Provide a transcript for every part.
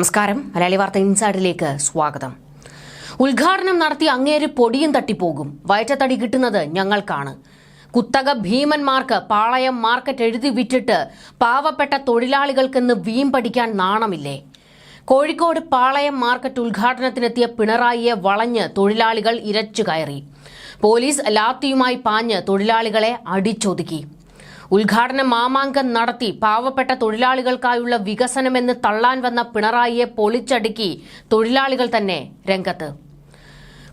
നമസ്കാരം. മലയാളി വാർത്ത ഇൻസൈഡിലേക്ക് സ്വാഗതം. ഉദ്ഘാടനം നടത്തി അങ്ങേര് പൊടിയും തട്ടിപ്പോകും. വയറ്റത്തടി കിട്ടുന്നത് ഞങ്ങൾക്കാണ്. കുത്തക ഭീമന്മാർക്ക് പാളയം മാർക്കറ്റ് എഴുതി വിറ്റിട്ട് പാവപ്പെട്ട തൊഴിലാളികൾക്കെന്ന് വീം പഠിക്കാൻ നാണമില്ലേ? കോഴിക്കോട് പാളയം മാർക്കറ്റ് ഉദ്ഘാടനത്തിനെത്തിയ പിണറായിയെ വളഞ്ഞ് തൊഴിലാളികൾ ഇരച്ചു കയറി. പോലീസ് ലാത്തിയുമായി പാഞ്ഞ് തൊഴിലാളികളെ അടിച്ചൊതുക്കി. ഉദ്ഘാടന മാമാങ്കം നടത്തി പാവപ്പെട്ട തൊഴിലാളികൾക്കായുള്ള വികസനമെന്ന് തള്ളാൻ വന്ന പിണറായിയെ പൊളിച്ചടുക്കി തൊഴിലാളികൾ തന്നെ രംഗത്ത്.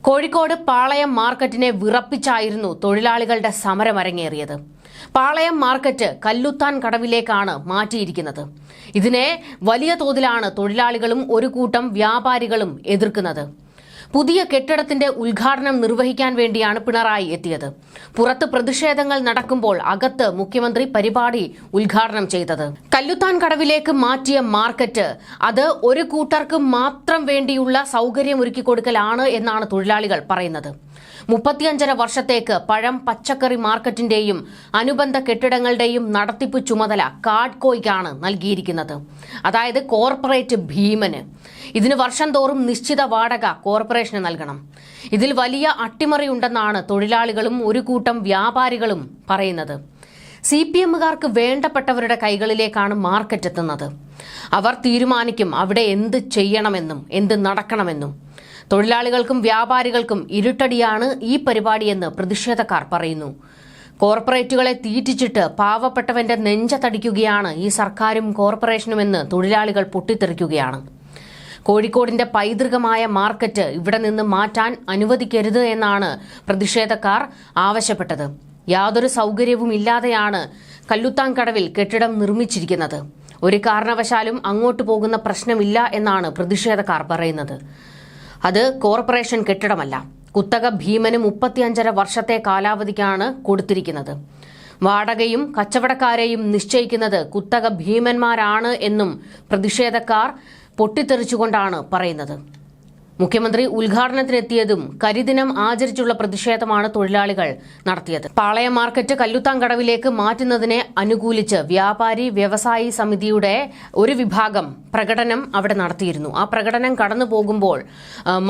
കോഴിക്കോട് പാളയം മാർക്കറ്റിനെ വിറപ്പിച്ചായിരുന്നു തൊഴിലാളികളുടെ സമരമരങ്ങേറിയത്. പാളയം മാർക്കറ്റ് കല്ലുത്താൻ കടവിലേക്കാണ് മാറ്റിയിരിക്കുന്നത്. ഇതിനെ വലിയ തോതിലാണ് തൊഴിലാളികളും ഒരു കൂട്ടം വ്യാപാരികളും എതിർക്കുന്നത്. പുതിയ കെട്ടിടത്തിന്റെ ഉദ്ഘാടനം നിർവഹിക്കാൻ വേണ്ടിയാണ് പിണറായി എത്തിയത്. പുറത്ത് പ്രതിഷേധങ്ങൾ നടക്കുമ്പോൾ അകത്ത് മുഖ്യമന്ത്രി പരിപാടി ഉദ്ഘാടനം ചെയ്തത്. കല്ലുത്താൻ കടവിലേക്ക് മാറ്റിയ മാർക്കറ്റ് അത് ഒരു കൂട്ടർക്ക് മാത്രം വേണ്ടിയുള്ള സൗകര്യമൊരുക്കി കൊടുക്കലാണ് എന്നാണ് തൊഴിലാളികൾ പറയുന്നത്. മുപ്പത്തിയഞ്ചര വർഷത്തേക്ക് പഴം പച്ചക്കറി മാർക്കറ്റിന്റെയും അനുബന്ധ കെട്ടിടങ്ങളുടെയും നടത്തിപ്പ് ചുമതല കാഡ്കോയ്ക്കാണ് നൽകിയിരിക്കുന്നത്. അതായത് കോർപ്പറേറ്റ് ഭീമന്. ഇതിന് വർഷം തോറും നിശ്ചിത വാടക കോർപ്പറേഷന് നൽകണം. ഇതിൽ വലിയ അട്ടിമറിയുണ്ടെന്നാണ് തൊഴിലാളികളും ഒരു കൂട്ടം വ്യാപാരികളും പറയുന്നത്. സി പി എമ്മുകാർക്ക് വേണ്ടപ്പെട്ടവരുടെ കൈകളിലേക്കാണ് മാർക്കറ്റ് എത്തുന്നത് അവർ തീരുമാനിക്കും അവിടെ എന്ത് ചെയ്യണമെന്നും എന്ത് നടക്കണമെന്നും. തൊഴിലാളികൾക്കും വ്യാപാരികൾക്കും ഇരുട്ടടിയാണ് ഈ പരിപാടിയെന്ന് പ്രതിഷേധക്കാർ പറയുന്നു. കോർപ്പറേറ്റുകളെ തീറ്റിച്ചിട്ട് പാവപ്പെട്ടവന്റെ നെഞ്ചത്തടിക്കുകയാണ് ഈ സർക്കാരും കോർപ്പറേഷനുമെന്ന് തൊഴിലാളികൾ പൊട്ടിത്തെറിക്കുകയാണ്. കോഴിക്കോടിന്റെ പൈതൃകമായ മാർക്കറ്റ് ഇവിടെ നിന്ന് മാറ്റാൻ അനുവദിക്കരുത് എന്നാണ് പ്രതിഷേധക്കാർ ആവശ്യപ്പെട്ടത്. യാതൊരു സൗകര്യവും ഇല്ലാതെയാണ് കല്ലുത്താങ്കടവിൽ കെട്ടിടം നിർമ്മിച്ചിരിക്കുന്നത്. ഒരു കാരണവശാലും അങ്ങോട്ട് പോകുന്ന പ്രശ്നമില്ല എന്നാണ് പ്രതിഷേധക്കാർ പറയുന്നത്. അത് കോർപ്പറേഷൻ കെട്ടിടമല്ല. കുത്തക ഭീമന് മുപ്പത്തിയഞ്ചര വർഷത്തെ കാലാവധിക്കാണ് കൊടുത്തിരിക്കുന്നത്. വാടകയും കച്ചവടക്കാരെയും നിശ്ചയിക്കുന്നത് കുത്തക ഭീമന്മാരാണ് എന്നും പ്രതിഷേധക്കാർ പൊട്ടിത്തെറിച്ചുകൊണ്ടാണ് പറയുന്നത്. മുഖ്യമന്ത്രി ഉദ്ഘാടനത്തിനെത്തിയതും കരിദിനം ആചരിച്ചുള്ള പ്രതിഷേധമാണ് തൊഴിലാളികൾ നടത്തിയത്. പാളയ മാർക്കറ്റ് കല്ലുത്താങ്കടവിലേക്ക് മാറ്റുന്നതിനെ അനുകൂലിച്ച് വ്യാപാരി വ്യവസായി സമിതിയുടെ ഒരു വിഭാഗം പ്രകടനം അവിടെ നടത്തിയിരുന്നു. ആ പ്രകടനം കടന്നു പോകുമ്പോൾ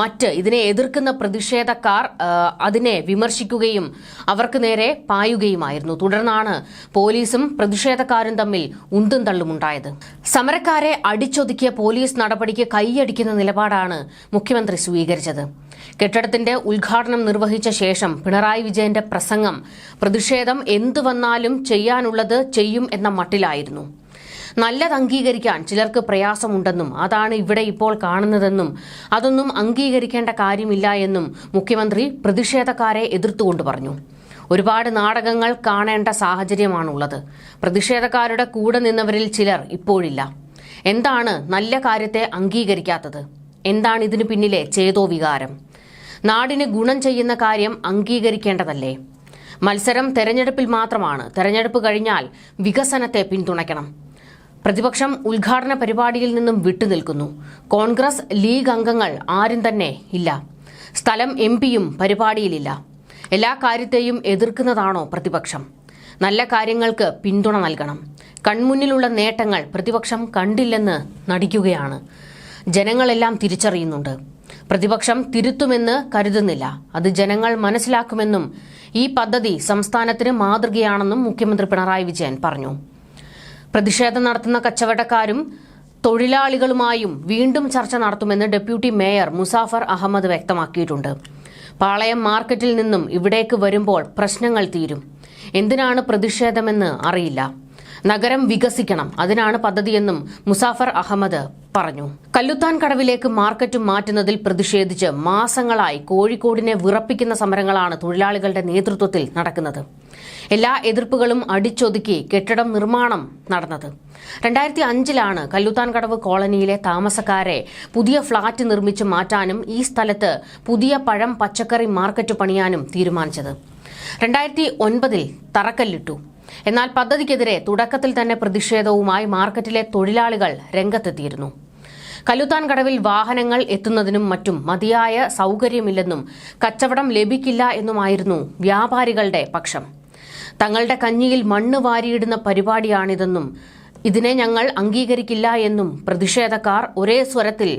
മറ്റ് ഇതിനെ എതിർക്കുന്ന പ്രതിഷേധക്കാർ അതിനെ വിമർശിക്കുകയും അവർക്ക് നേരെ പായുകയുമായിരുന്നു. തുടർന്നാണ് പോലീസും പ്രതിഷേധക്കാരും തമ്മിൽ ഉന്തും തള്ളുമുണ്ടായത്. സമരക്കാരെ അടിച്ചൊതുക്കിയ പോലീസ് നടപടിക്ക് കൈയടിക്കുന്ന നിലപാടാണ് മുഖ്യമന്ത്രി സ്വീകരിച്ചത്. കെട്ടിടത്തിന്റെ ഉദ്ഘാടനം നിർവഹിച്ച ശേഷം പിണറായി വിജയന്റെ പ്രസംഗം പ്രതിഷേധം എന്തു വന്നാലും ചെയ്യാനുള്ളത് ചെയ്യും എന്ന മട്ടിലായിരുന്നു. നല്ലത് അംഗീകരിക്കാൻ ചിലർക്ക് പ്രയാസമുണ്ടെന്നും അതാണ് ഇവിടെ ഇപ്പോൾ കാണുന്നതെന്നും അതൊന്നും അംഗീകരിക്കേണ്ട കാര്യമില്ല എന്നും മുഖ്യമന്ത്രി പ്രതിഷേധക്കാരെ എതിർത്തുകൊണ്ട് പറഞ്ഞു. ഒരുപാട് നാടകങ്ങൾ കാണേണ്ട സാഹചര്യമാണുള്ളത്. പ്രതിഷേധക്കാരുടെ കൂടെ നിന്നവരിൽ ചിലർ ഇപ്പോഴില്ല. എന്താണ് നല്ല കാര്യത്തെ അംഗീകരിക്കാത്തത്? എന്താണ് ഇതിനു പിന്നിലെ ചേതോ വികാരം നാടിന് ഗുണം ചെയ്യുന്ന കാര്യം അംഗീകരിക്കേണ്ടതല്ലേ? മത്സരം തെരഞ്ഞെടുപ്പിൽ മാത്രമാണ്. തെരഞ്ഞെടുപ്പ് കഴിഞ്ഞാൽ വികസനത്തെ പിന്തുണയ്ക്കണം. പ്രതിപക്ഷം ഉദ്ഘാടന പരിപാടിയിൽ നിന്നും വിട്ടുനിൽക്കുന്നു. കോൺഗ്രസ് ലീഗ് അംഗങ്ങൾ ആരും തന്നെ ഇല്ല. സ്ഥലം എം പിയും പരിപാടിയിലില്ല. എല്ലാ കാര്യത്തെയും എതിർക്കുന്നതാണോ പ്രതിപക്ഷം? നല്ല കാര്യങ്ങൾക്ക് പിന്തുണ നൽകണം. കൺമുന്നിലുള്ള നേട്ടങ്ങൾ പ്രതിപക്ഷം കണ്ടില്ലെന്ന് നടിക്കുകയാണ്. ജനങ്ങളെല്ലാം തിരിച്ചറിയുന്നുണ്ട്. പ്രതിപക്ഷം തിരുത്തുമെന്ന് കരുതുന്നില്ല. അത് ജനങ്ങൾ മനസ്സിലാക്കുമെന്നും ഈ പദ്ധതി സംസ്ഥാനത്തിന് മാതൃകയാണെന്നും മുഖ്യമന്ത്രി പിണറായി വിജയൻ പറഞ്ഞു. പ്രതിഷേധം നടത്തുന്ന കച്ചവടക്കാരും തൊഴിലാളികളുമായും വീണ്ടും ചർച്ച നടത്തുമെന്ന് ഡെപ്യൂട്ടി മേയർ മുസാഫർ അഹമ്മദ് വ്യക്തമാക്കിയിട്ടുണ്ട്. പാളയം മാർക്കറ്റിൽ നിന്നും ഇവിടേക്ക് വരുമ്പോൾ പ്രശ്നങ്ങൾ തീരും. എന്തിനാണ് പ്രതിഷേധമെന്ന് അറിയില്ല. നഗരം വികസിക്കണം. അതിനാണ് പദ്ധതിയെന്നും മുസാഫർ അഹമ്മദ് പറഞ്ഞു. കല്ലുത്താൻ കടവിലേക്ക് മാർക്കറ്റ് മാറ്റുന്നതിൽ പ്രതിഷേധിച്ച് മാസങ്ങളായി കോഴിക്കോടിനെ വിറപ്പിക്കുന്ന സമരങ്ങളാണ് തൊഴിലാളികളുടെ നേതൃത്വത്തിൽ നടക്കുന്നത്. എല്ലാ എതിർപ്പുകളും അടിച്ചൊതുക്കി കെട്ടിടം നിർമ്മാണം നടന്നത്. രണ്ടായിരത്തി അഞ്ചിലാണ് കല്ലുത്താൻ കടവ് കോളനിയിലെ താമസക്കാരെ പുതിയ ഫ്ളാറ്റ് നിർമ്മിച്ച് മാറ്റാനും ഈ സ്ഥലത്ത് പുതിയ പഴം പച്ചക്കറി മാർക്കറ്റ് പണിയാനും തീരുമാനിച്ചത്. രണ്ടായിരത്തി ഒൻപതിൽ തറക്കല്ലിട്ടു. എന്നാൽ പദ്ധതിക്കെതിരെ തുടക്കത്തിൽ തന്നെ പ്രതിഷേധവുമായി മാർക്കറ്റിലെ തൊഴിലാളികൾ രംഗത്തെത്തിയിരുന്നു. കല്ലുത്താൻ കടവിൽ വാഹനങ്ങൾ എത്തുന്നതിനും മറ്റും മതിയായ സൗകര്യമില്ലെന്നും കച്ചവടം ലഭിക്കില്ല എന്നുമായിരുന്നു വ്യാപാരികളുടെ പക്ഷം. തങ്ങളുടെ കഞ്ഞിയിൽ മണ്ണ് വാരിയിടുന്ന പരിപാടിയാണിതെന്നും ഇതിനെ ഞങ്ങൾ അംഗീകരിക്കില്ല എന്നും പ്രതിഷേധക്കാർ ഒരേ സ്വരത്തിൽ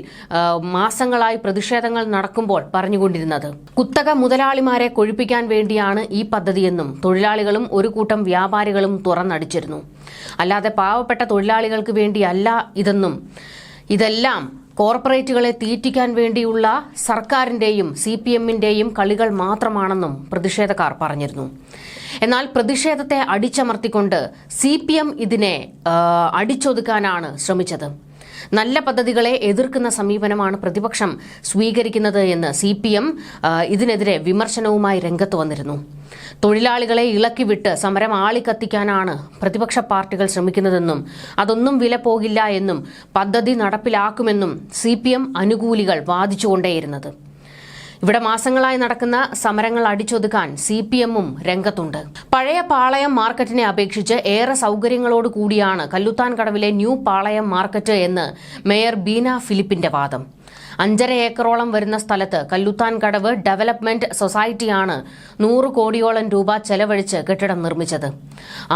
മാസങ്ങളായി പ്രതിഷേധങ്ങൾ നടക്കുമ്പോൾ പറഞ്ഞുകൊണ്ടിരുന്നത്. കുത്തക മുതലാളിമാരെ കൊഴിപ്പിക്കാൻ വേണ്ടിയാണ് ഈ പദ്ധതിയെന്നും തൊഴിലാളികളും ഒരു കൂട്ടം വ്യാപാരികളും തുറന്നടിച്ചിരുന്നു. അല്ലാതെ പാവപ്പെട്ട തൊഴിലാളികൾക്ക് വേണ്ടിയല്ല ഇതെന്നും ഇതെല്ലാം കോർപ്പറേറ്റുകളെ തീറ്റിക്കാൻ വേണ്ടിയുള്ള സർക്കാരിന്റെയും സി പി എമ്മിന്റെയും കളികൾ മാത്രമാണെന്നും പ്രതിഷേധക്കാർ പറഞ്ഞിരുന്നു. എന്നാൽ പ്രതിഷേധത്തെ അടിച്ചമർത്തിക്കൊണ്ട് സി പി എം ഇതിനെ അടിച്ചൊതുക്കാനാണ് ശ്രമിച്ചത്. നല്ല പദ്ധതികളെ എതിർക്കുന്ന സമീപനമാണ് പ്രതിപക്ഷം സ്വീകരിക്കുന്നത് എന്ന് സി പി എം ഇതിനെതിരെ വിമർശനവുമായി രംഗത്ത് വന്നിരുന്നു. തൊഴിലാളികളെ ഇളക്കിവിട്ട് സമരം ആളിക്കത്തിക്കാനാണ് പ്രതിപക്ഷ പാർട്ടികൾ ശ്രമിക്കുന്നതെന്നും അതൊന്നും വില പോകില്ല എന്നും പദ്ധതി നടപ്പിലാക്കുമെന്നും സി പി എം അനുകൂലികൾ വാദിച്ചുകൊണ്ടേയിരുന്നത്. ഇവിടെ മാസങ്ങളായി നടക്കുന്ന സമരങ്ങൾ അടിച്ചൊതുക്കാൻ സി പി എമ്മും രംഗത്തുണ്ട്. പഴയ പാളയം മാർക്കറ്റിനെ അപേക്ഷിച്ച് ഏറെ സൗകര്യങ്ങളോട് കൂടിയാണ് കല്ലുത്താൻ കടവിലെ ന്യൂ പാളയം മാർക്കറ്റ് എന്ന് മേയർ ബീന ഫിലിപ്പിന്റെ വാദം. അഞ്ചര ഏക്കറോളം വരുന്ന സ്ഥലത്ത് കല്ലുത്താൻ കടവ് ഡെവലപ്മെന്റ് സൊസൈറ്റിയാണ് നൂറ് കോടിയോളം രൂപ ചെലവഴിച്ച് കെട്ടിടം നിർമ്മിച്ചത്.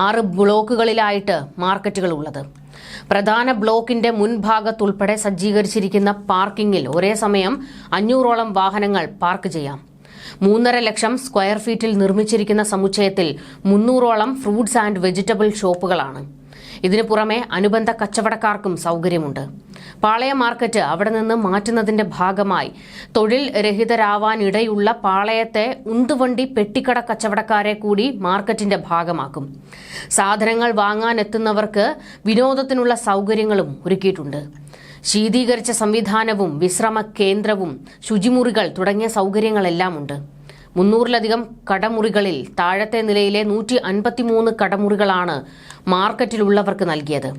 ആറ് ബ്ലോക്കുകളിലായിട്ട് മാർക്കറ്റുകൾ ഉള്ളത് പ്രധാന ബ്ലോക്കിന്റെ മുൻഭാഗത്തുൾപ്പെടെ സജ്ജീകരിച്ചിരിക്കുന്ന പാർക്കിംഗിൽ ഒരേ സമയം അഞ്ഞൂറോളം വാഹനങ്ങൾ പാർക്ക് ചെയ്യാം. മൂന്നര ലക്ഷം സ്ക്വയർ ഫീറ്റിൽ നിർമ്മിച്ചിരിക്കുന്ന സമുച്ചയത്തിൽ മുന്നൂറോളം ഫ്രൂട്ട്സ് ആൻഡ് വെജിറ്റബിൾ ഷോപ്പുകളാണ്. ഇതിനു പുറമെ അനുബന്ധ കച്ചവടക്കാർക്കും സൗകര്യമുണ്ട്. പാളയ മാർക്കറ്റ് അവിടെ നിന്ന് മാറ്റുന്നതിന്റെ ഭാഗമായി തൊഴിൽ രഹിതരാവാനിടയുള്ള പാളയത്തെ ഉന്തുവണ്ടി പെട്ടിക്കട കച്ചവടക്കാരെ കൂടി മാർക്കറ്റിന്റെ ഭാഗമാക്കും. സാധനങ്ങൾ വാങ്ങാനെത്തുന്നവർക്ക് വിനോദത്തിനുള്ള സൗകര്യങ്ങളും ഒരുക്കിയിട്ടുണ്ട്. ശീതീകരിച്ച സംവിധാനവും വിശ്രമ കേന്ദ്രവും ശുചിമുറികൾ തുടങ്ങിയ സൗകര്യങ്ങളെല്ലാം ഉണ്ട് മുന്നൂറിലധികം കടമുറികളിൽ താഴത്തെ നിലയിലെ നൂറ്റി അൻപത്തിമൂന്ന് കടമുറികളാണ് മാർക്കറ്റിലുള്ളവർക്ക് നൽകിയത്.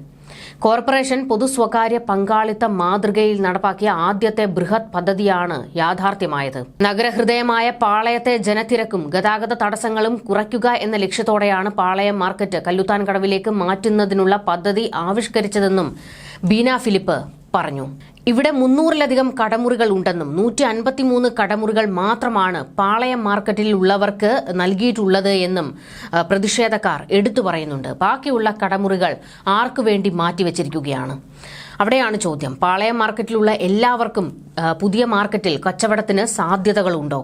കോർപ്പറേഷൻ പൊതു സ്വകാര്യ പങ്കാളിത്ത മാതൃകയിൽ നടപ്പാക്കിയ ആദ്യത്തെ ബൃഹത് പദ്ധതിയാണ് യാഥാർത്ഥ്യമായത്. നഗരഹൃദയമായ പാളയത്തെ ജനത്തിരക്കും ഗതാഗത തടസ്സങ്ങളും കുറയ്ക്കുക എന്ന ലക്ഷ്യത്തോടെയാണ് പാളയം മാർക്കറ്റ് കല്ലുത്താൻ കടവിലേക്ക് മാറ്റുന്നതിനുള്ള പദ്ധതി ആവിഷ്കരിച്ചതെന്നും ബീന ഫിലിപ്പ് പറഞ്ഞു. ഇവിടെ മുന്നൂറിലധികം കടമുറികൾ ഉണ്ടെന്നും നൂറ്റി അൻപത്തിമൂന്ന് കടമുറികൾ മാത്രമാണ് പാളയം മാർക്കറ്റിൽ ഉള്ളവർക്ക് നൽകിയിട്ടുള്ളത് എന്നും പ്രതിഷേധക്കാർ എടുത്തു പറയുന്നുണ്ട്. ബാക്കിയുള്ള കടമുറികൾ ആർക്കു വേണ്ടി മാറ്റിവെച്ചിരിക്കുകയാണ്. അവിടെയാണ് ചോദ്യം. പാളയം മാർക്കറ്റിലുള്ള എല്ലാവർക്കും പുതിയ മാർക്കറ്റിൽ കച്ചവടത്തിന് സാധ്യതകളുണ്ടോ?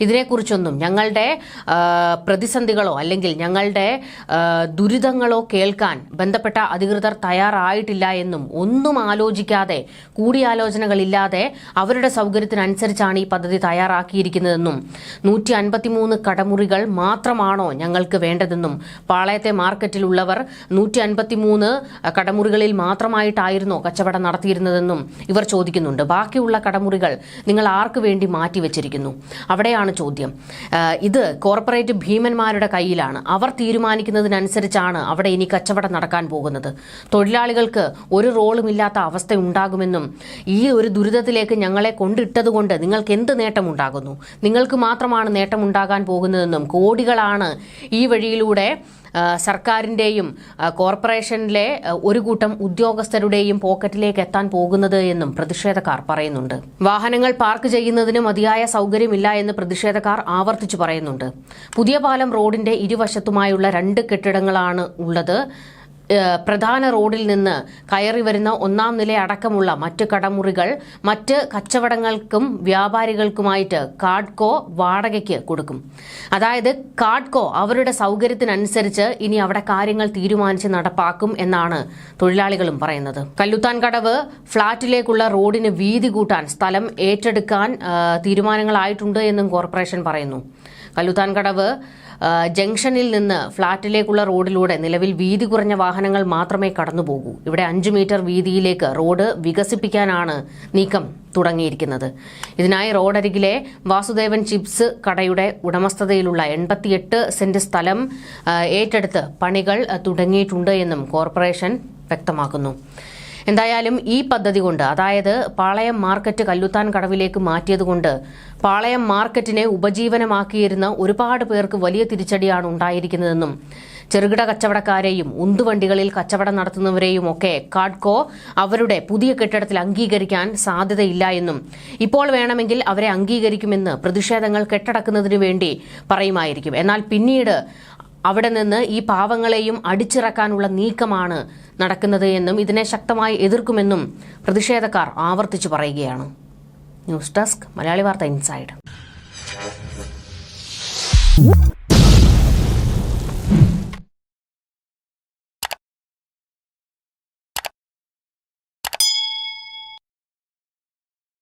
ഇതിനെക്കുറിച്ചൊന്നും ഞങ്ങളുടെ പ്രതിസന്ധികളോ അല്ലെങ്കിൽ ഞങ്ങളുടെ ദുരിതങ്ങളോ കേൾക്കാൻ ബന്ധപ്പെട്ട അധികൃതർ തയ്യാറായിട്ടില്ല എന്നും ഒന്നും ആലോചിക്കാതെ കൂടിയാലോചനകളില്ലാതെ അവരുടെ സൗകര്യത്തിനനുസരിച്ചാണ് ഈ പദ്ധതി തയ്യാറാക്കിയിരിക്കുന്നതെന്നും നൂറ്റി അൻപത്തിമൂന്ന് കടമുറികൾ മാത്രമാണോ ഞങ്ങൾക്ക് വേണ്ടതെന്നും പാളയത്തെ മാർക്കറ്റിലുള്ളവർ നൂറ്റി അൻപത്തിമൂന്ന് കടമുറികളിൽ മാത്രമായിട്ടായിരുന്നോ കച്ചവടം നടത്തിയിരുന്നതെന്നും ഇവർ ചോദിക്കുന്നുണ്ട്. ബാക്കിയുള്ള കടമുറികൾ നിങ്ങൾ ആർക്കു വേണ്ടി മാറ്റിവെച്ചിരിക്കുന്നു അവിടെയാണ് ചോദ്യം. ഇത് കോർപ്പറേറ്റ് ഭീമന്മാരുടെ കയ്യിലാണ്. അവർ തീരുമാനിക്കുന്നതിനനുസരിച്ചാണ് അവിടെ ഇനി കച്ചവടം നടക്കാൻ പോകുന്നത്. തൊഴിലാളികൾക്ക് ഒരു റോളും ഇല്ലാത്ത അവസ്ഥ ഉണ്ടാകുമെന്നും ഈ ഒരു ദുരിതത്തിലേക്ക് ഞങ്ങളെ കൊണ്ടിട്ടതുകൊണ്ട് നിങ്ങൾക്ക് എന്ത് നേട്ടമുണ്ടാകുന്നു? നിങ്ങൾക്ക് മാത്രമാണ് നേട്ടമുണ്ടാകാൻ പോകുന്നതെന്നും കോടികളാണ് ഈ വഴിയിലൂടെ ആ, സർക്കാരിന്റെയും കോർപ്പറേഷനിലെ ഒരു കൂട്ടം ഉദ്യോഗസ്ഥരുടെയും പോക്കറ്റിലേക്ക് എത്താൻ പോകുന്നത് എന്നും പ്രതിഷേധക്കാർ പറയുന്നുണ്ട്. വാഹനങ്ങൾ പാർക്ക് ചെയ്യുന്നതിന് മതിയായ സൗകര്യമില്ല എന്ന് പ്രതിഷേധക്കാർ ആവർത്തിച്ചു പറയുന്നുണ്ട്. പുതിയ പാലം റോഡിന്റെ ഇരുവശത്തുമായുള്ള രണ്ട് കെട്ടിടങ്ങളാണ് ഉള്ളത്. പ്രധാന റോഡിൽ നിന്ന് കയറി വരുന്ന ഒന്നാം നില അടക്കമുള്ള മറ്റ് കടമുറികൾ മറ്റ് കച്ചവടങ്ങൾക്കും വ്യാപാരികൾക്കുമായിട്ട് കാഡ്കോ വാടകയ്ക്ക് കൊടുക്കും. അതായത് കാഡ്കോ അവരുടെ സൗകര്യത്തിനനുസരിച്ച് ഇനി അവിടെ കാര്യങ്ങൾ തീരുമാനിച്ച് നടപ്പാക്കും എന്നാണ് തൊഴിലാളികളും പറയുന്നത്. കല്ലുത്താൻ കടവ് ഫ്ളാറ്റിലേക്കുള്ള റോഡിന് വീതി കൂട്ടാൻ സ്ഥലം ഏറ്റെടുക്കാൻ തീരുമാനങ്ങളായിട്ടുണ്ട് എന്നും കോർപ്പറേഷൻ പറയുന്നു. കല്ലുത്താൻ കടവ് ജംഗ്ഷനിൽ നിന്ന് ഫ്ളാറ്റിലേക്കുള്ള റോഡിലൂടെ നിലവിൽ വീതി കുറഞ്ഞ വാഹനങ്ങൾ മാത്രമേ കടന്നുപോകൂ ഇവിടെ അഞ്ച് മീറ്റർ വീതിയിലേക്ക് റോഡ് വികസിപ്പിക്കാനാണ് നീക്കം തുടങ്ങിയിരിക്കുന്നത്. ഇതിനായി റോഡരികിലെ വാസുദേവൻ ചിപ്സ് കടയുടെ ഉടമസ്ഥതയിലുള്ള എൺപത്തിയെട്ട് സെന്റ് സ്ഥലം ഏറ്റെടുത്ത് പണികൾ തുടങ്ങിയിട്ടുണ്ട് എന്നും കോർപ്പറേഷൻ വ്യക്തമാക്കുന്നു. എന്തായാലും ഈ പദ്ധതി കൊണ്ട് അതായത് പാളയം മാർക്കറ്റ് കല്ലുത്താൻ കടവിലേക്ക് മാറ്റിയതുകൊണ്ട് പാളയം മാർക്കറ്റിനെ ഉപജീവനമാക്കിയിരുന്ന ഒരുപാട് പേർക്ക് വലിയ തിരിച്ചടിയാണ് ഉണ്ടായിരിക്കുന്നതെന്നും ചെറുകിട കച്ചവടക്കാരെയും ഉന്തുവണ്ടികളിൽ കച്ചവടം നടത്തുന്നവരെയും ഒക്കെ കാഡ്കോ അവരുടെ പുതിയ കെട്ടിടത്തിൽ അംഗീകരിക്കാൻ സാധ്യതയില്ല എന്നും ഇപ്പോൾ വേണമെങ്കിൽ അവരെ അംഗീകരിക്കുമെന്ന് പ്രതിഷേധങ്ങൾ കെട്ടടക്കുന്നതിനു വേണ്ടി പറയുമായിരിക്കും. എന്നാൽ പിന്നീട് അവിടെ നിന്ന് ഈ പാവങ്ങളെയും അടിച്ചിറക്കാനുള്ള നീക്കമാണ് നടക്കുന്നത് എന്നും ഇതിനെ ശക്തമായി എതിർക്കുമെന്നും പ്രതിഷേധക്കാർ ആവർത്തിച്ചു പറയുകയാണ്. ന്യൂസ് ഡെസ്ക് മലയാളി വാർത്ത ഇൻസൈഡ്.